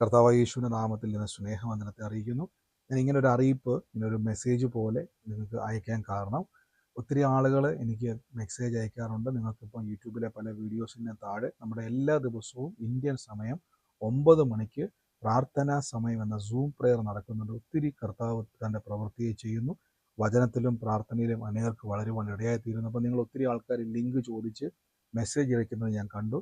കർത്താവ് യേശുവിന്റെ നാമത്തിൽ നിന്ന് സ്നേഹവന്ദനത്തെ അറിയിക്കുന്നു. ഞാൻ ഇങ്ങനെ ഒരു അറിയിപ്പ് ഇങ്ങനെ ഒരു മെസ്സേജ് പോലെ നിങ്ങൾക്ക് അയക്കാൻ കാരണം ഒത്തിരി ആളുകൾ എനിക്ക് മെസ്സേജ് അയക്കാറുണ്ട്. നിങ്ങൾക്കിപ്പം യൂട്യൂബിലെ പല വീഡിയോസിന്റെ താഴെ നമ്മുടെ എല്ലാ ദിവസവും ഇന്ത്യൻ സമയം ഒമ്പത് മണിക്ക് പ്രാർത്ഥനാ സമയം എന്ന സൂം പ്രെയർ നടക്കുന്നുണ്ട്. ഒത്തിരി കർത്താവ് തന്റെ പ്രവൃത്തിയെ ചെയ്യുന്നു. വചനത്തിലും പ്രാർത്ഥനയിലും അനേകർക്ക് വളരുവാൻ ഇടയായിത്തീരുന്നു. അപ്പോൾ നിങ്ങൾ ഒത്തിരി ആൾക്കാർ ലിങ്ക് ചോദിച്ച് മെസ്സേജ് അയക്കുന്നത് ഞാൻ കണ്ടു.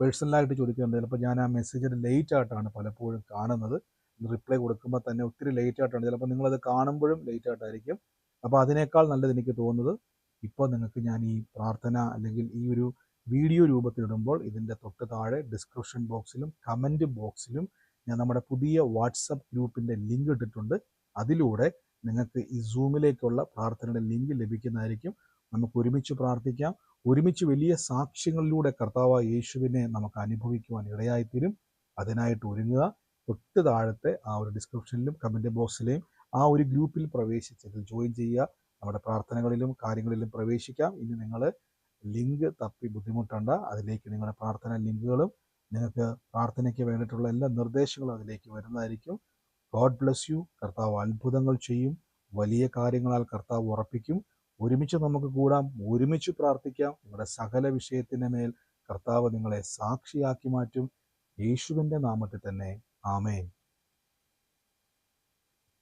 പേഴ്സണലായിട്ട് ചോദിക്കുന്നുണ്ട് ചിലപ്പോൾ ഞാൻ ആ മെസ്സേജ് ലേറ്റ് ആയിട്ടാണ് പലപ്പോഴും കാണുന്നത്. റിപ്ലൈ കൊടുക്കുമ്പോൾ തന്നെ ഒത്തിരി ലേറ്റ് ആയിട്ടാണ്. ചിലപ്പോൾ നിങ്ങളത് കാണുമ്പോഴും ലേറ്റ് ആയിട്ടായിരിക്കും. അപ്പോൾ അതിനേക്കാൾ നല്ലത് എനിക്ക് തോന്നുന്നത് ഇപ്പോൾ നിങ്ങൾക്ക് ഞാൻ ഈ പ്രാർത്ഥന അല്ലെങ്കിൽ ഈ ഒരു വീഡിയോ രൂപത്തിലിടുമ്പോൾ ഇതിന്റെ തൊട്ട് താഴെ ഡിസ്ക്രിപ്ഷൻ ബോക്സിലും കമന്റ് ബോക്സിലും ഞാൻ നമ്മുടെ പുതിയ വാട്സപ്പ് ഗ്രൂപ്പിന്റെ ലിങ്ക് ഇട്ടിട്ടുണ്ട്. അതിലൂടെ നിങ്ങൾക്ക് ഈ സൂമിലേക്കുള്ള പ്രാർത്ഥനയുടെ ലിങ്ക് ലഭിക്കുന്നതായിരിക്കും. നമുക്ക് ഒരുമിച്ച് പ്രാർത്ഥിക്കാം. ഒരുമിച്ച് വലിയ സാക്ഷ്യങ്ങളിലൂടെ കർത്താവ് യേശുവിനെ നമുക്ക് അനുഭവിക്കുവാൻ ഇടയായിത്തീരും. അതിനായിട്ട് ഒരുങ്ങുക. തൊട്ട് താഴത്തെ ആ ഒരു ഡിസ്ക്രിപ്ഷനിലും കമന്റ് ബോക്സിലെയും ആ ഒരു ഗ്രൂപ്പിൽ പ്രവേശിച്ചത് ജോയിൻ ചെയ്യുക. നമ്മുടെ പ്രാർത്ഥനകളിലും കാര്യങ്ങളിലും പ്രവേശിക്കാം. ഇനി നിങ്ങൾ ലിങ്ക് തപ്പി ബുദ്ധിമുട്ടണ്ട. അതിലേക്ക് നിങ്ങളുടെ പ്രാർത്ഥന ലിങ്കുകളും നിങ്ങൾക്ക് പ്രാർത്ഥനയ്ക്ക് വേണ്ടിയിട്ടുള്ള എല്ലാ നിർദ്ദേശങ്ങളും അതിലേക്ക് വരുന്നതായിരിക്കും. ഗോഡ് ബ്ലസ് യു കർത്താവ് അത്ഭുതങ്ങൾ ചെയ്യും. വലിയ കാര്യങ്ങളാൽ കർത്താവ് ഉറപ്പിക്കും. ഒരുമിച്ച് നമുക്ക് കൂടാം ഒരുമിച്ച് പ്രാർത്ഥിക്കാം. നിങ്ങളുടെ സകല വിഷയത്തിന്റെ മേൽ കർത്താവ് നിങ്ങളെ സാക്ഷിയാക്കി മാറ്റും. യേശുവിന്റെ നാമത്തിൽ തന്നെ. ആമേൻ.